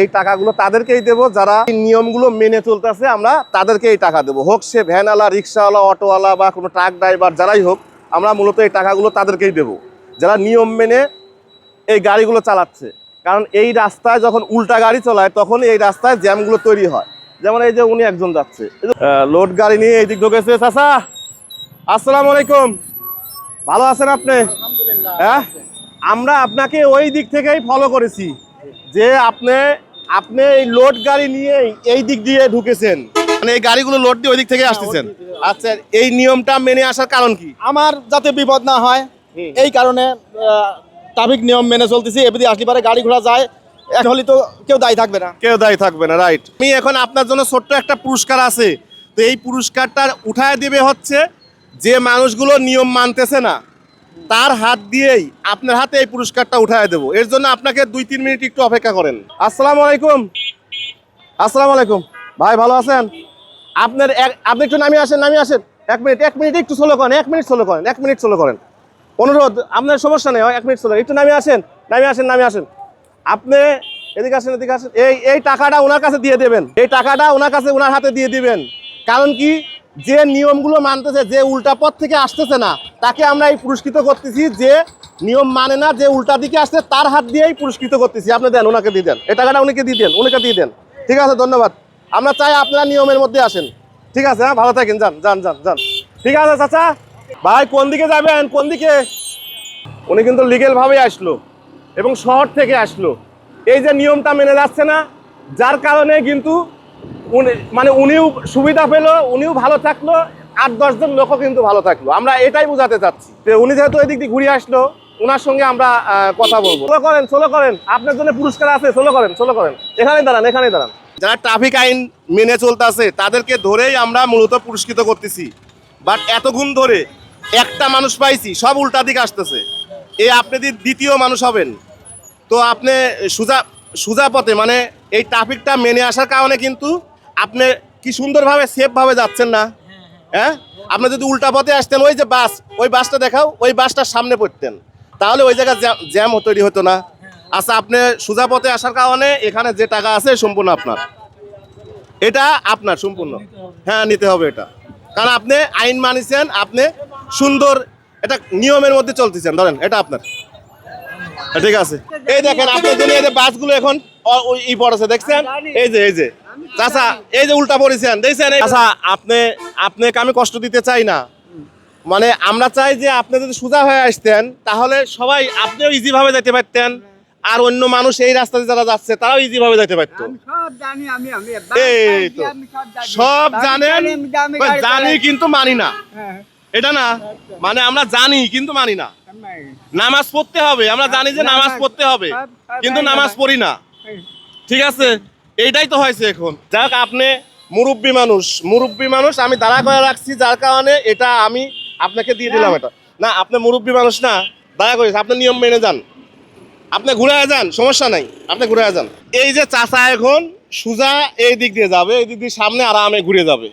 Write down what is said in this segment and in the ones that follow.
এই টাকাগুলো তাদেরকেই দেবো যারা নিয়মগুলো মেনে চলতেছে আমরা তাদেরকে এই টাকা দেবো। হোক সে ভ্যানওয়ালা রিক্সাওয়ালা অটোওয়ালা বা কোনো ট্রাক ড্রাইভার যারাই হোক আমরা মূলত এই টাকাগুলো তাদেরকেই দেবো। যারা নিয়ম মেনে এই গাড়িগুলো চালাচ্ছে। কারণ এই রাস্তায় যখন উল্টা গাড়ি চলায় তখন এই রাস্তায় জ্যামগুলো তৈরি হয়। যেমন এই যে উনি একজন যাচ্ছে। লোড গাড়ি নিয়ে এই দিক ঢুকেছে চাচা আসসালামু আলাইকুম। ভালো আছেন আপনি? হ্যাঁ? আমরা আপনাকে ওই দিক থেকেই ফলো করেছি। যে আপনি আপনি এই লোড গাড়ি নিয়ে এই দিক দিয়ে ঢুকেছেন। মানে এই গাড়িগুলো লোড দিয়ে ওই দিক থেকে আসতেছেন? আচ্ছা এই নিয়মটা মেনে আসার কারণ কি? আমার যাতে বিপদ না হয় এই কারণে ট্রাফিক নিয়ম মেনে চলতেছি। এবারে আসলে পারে গাড়ি ঘোড়া যায় এক হলে তো কেউ দায়ী থাকবে না। কেউ দায়ী থাকবে না রাইট আমি এখন আপনার জন্য ছোট্ট একটা পুরস্কার আছে। তো এই পুরস্কারটা উঠায় দেবে হচ্ছে যে মানুষগুলো নিয়ম মানতেছে না। তার হাত দিয়েই আপনার হাতে এই পুরস্কারটা উঠায় দেবো। এর জন্য আপনাকে দুই তিন মিনিট একটু অপেক্ষা করেন। আসসালামু আলাইকুম। আসসালামু আলাইকুম। ভাই, ভালো আছেন? আপনার এক- আপনি একটু নামিয়ে আসেন নামিয়ে আসেন। এক মিনিট এক মিনিট একটু সোলো করেন, এক মিনিট সোলো করেন, এক মিনিট সোলো করেন। অনুরোধ, আপনার সমস্যা নেই এক মিনিট সোলো একটু নামিয়ে আসেন নামিয়ে আসেন নামিয়ে আসেন। আপনি এদিকে আসেন এদিকে আসেন। এই এই টাকাটা ওনার কাছে দিয়ে দেবেন। এই টাকাটা ওনার কাছে ওনার হাতে দিয়ে দিবেন। কারণ কি? যে নিয়মগুলো মানতেছে, যে উল্টা পথ থেকে আসতেছে না, তাকে আমরা এই পুরস্কৃত করতেছি, যে নিয়ম মানে না, যে উল্টা দিকে আসছে, তার হাত দিয়েই পুরস্কৃত করতেছি। আপনি দেন, ওনাকে দিয়ে দেন। এই টাকাটা উনিকে দিয়ে দেন, উনিকে দিয়ে দেন। ঠিক আছে, ধন্যবাদ। আমরা চাই আপনারা নিয়মের মধ্যে আসেন। ঠিক আছে হ্যাঁ ভালো থাকেন, যান যান যান যান। ঠিক আছে, চাচা। ভাই, কোন দিকে যাবেন? কোন দিকে? উনি কিন্তু লিগেল ভাবে আসলো এবং শহর থেকে আসলো। এই যে নিয়মটা মেনে যাচ্ছে না, যার কারণে কিন্তু মানে উনিও সুবিধা পেল, উনিও ভালো থাকল, আট দশজন লোকও কিন্তু ভালো থাকল। আমরা এটাই বোঝাতে চাচ্ছি। তো উনি যেহেতু এদিক দিয়ে ঘুরে আসলো ওনার সঙ্গে আমরা কথা বলব। সোলো করেন সোলো করেন। আপনার জন্য পুরস্কার আছে সোলো করেন সোলো করেন। এখানেই দাঁড়ান এখানেই দাঁড়ান। যারা ট্রাফিক আইন মেনে চলতেছে, তাদেরকে ধরেই আমরা মূলত পুরস্কৃত করতেছি। বাট এতক্ষণ ধরে একটা মানুষ পাইছি, সব উল্টা দিক আসতেছে। এই আপনি দি- দ্বিতীয় মানুষ হবেন, তো আপনি সুজা সুজা পথে মানে এই ট্রাফিকটা মেনে আসার কারণে কিন্তু আপনি কি সুন্দরভাবে সেফভাবে যাচ্ছেন না? হ্যাঁ? আপনি যদি উল্টা পথে আসতেন, ওই যে বাস, ওই বাসটা দেখাও, ওই বাসটার সামনে পড়তেন। তাহলে ওই জায়গায় জ্যাম- তৈরি হতো না। আচ্ছা আপনি সোজা পথে আসার কারণে এখানে যে টাকা আছে সম্পূর্ণ আপনার। এটা আপনার সম্পূর্ণ। হ্যাঁ নিতে হবে এটা। কারণ আপনি আইন মানিছেন, আপনি সুন্দর এটা নিয়মের মধ্যে চলতেছেন। ধরেন, এটা আপনার। ঠিক আছে। এই দেখেন, আপনার জন্য এই যে বাসগুলো এখন ই পড়েছে, দেখছেন? এই যে এই যে। চাচা এই যে উল্টা পড়েছেন দেখছেন? চাচা আপনি আপনাকে আমি কষ্ট দিতে চাই না? মানে আমরা চাই যে আপনি যদি সোজা হয়ে আসতেন তাহলে সবাই আপনিও ইজি ভাবে যেতে পারতেন আর অন্য মানুষ এই রাস্তাতে যারা যাচ্ছে তারাও ইজি ভাবে যেতে পারতো। এই তো। সব জানেন জানি। কিন্তু মানি না। হ্যাঁ, এটা না? মানে আমরা জানি কিন্তু মানি না। নামাজ পড়তে হবে আমরা জানি যে নামাজ পড়তে হবে কিন্তু নামাজ পড়ি না। ঠিক আছে? এইটাই তো হয়েছে এখন। যাক আপনি মুরব্বী মানুষ মুরব্বী মানুষ আমি দাঁড়া করে রাখছি, যার কারণে এটা আমি আপনাকে দিয়ে দিলাম এটা। না, আপনি মুরব্বী মানুষ না, দাঁড়া করিস আপনি নিয়ম মেনে যান। আপনি ঘুরে যান, সমস্যা নাই। আপনি ঘুরে যান। এই যে চাচা এখন সুজা এই দিক দিয়ে যাবে, এই দিক দিয়ে সামনে আরামে ঘুরে যাবে।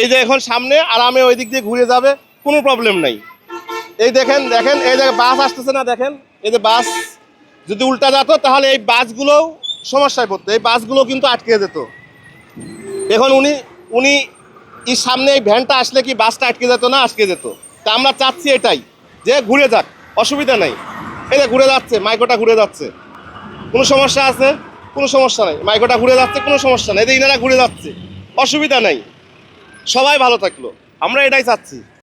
এই যে এখন সামনে আরামে ওই দিক দিয়ে ঘুরে যাবে, কোনো প্রবলেম নাই। এই দেখেন দেখেন, এই যে বাস আসতেছে না, দেখেন। এই যে বাস যদি উল্টা যেত, তাহলে এই বাসগুলোও সমস্যায় পড়তো। এই বাসগুলো কিন্তু আটকে যেত। এখন উনি উনি এই সামনে এই ভ্যানটা আসলে কি বাসটা আটকে যেত না আটকে যেত? তা আমরা চাচ্ছি এটাই, যে ঘুরে যাক, অসুবিধা নেই। এই যে ঘুরে যাচ্ছে মাইক্রোটা ঘুরে যাচ্ছে। কোনো সমস্যা আছে? কোনো সমস্যা নেই। মাইক্রোটা ঘুরে যাচ্ছে, কোনো সমস্যা নেই। এই যে ইনারা ঘুরে যাচ্ছে, অসুবিধা নেই। সবাই ভালো থাকল। আমরা এটাই চাচ্ছি।